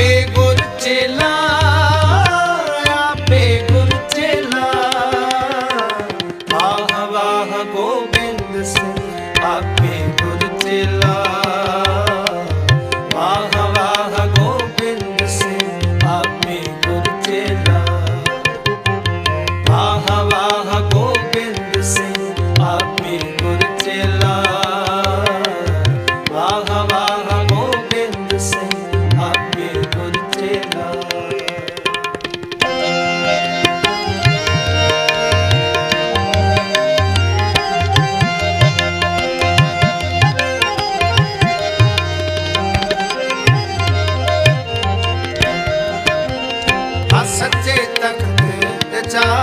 ਆਪੇ ਗੁਰ ਚੇਲਾ ਆਪੇ ਗੁਰ ਵਾਹ ਗੋਬਿੰਦ ਸਿੰਘ ਆਪੇ ਗੁਰ ちゃん。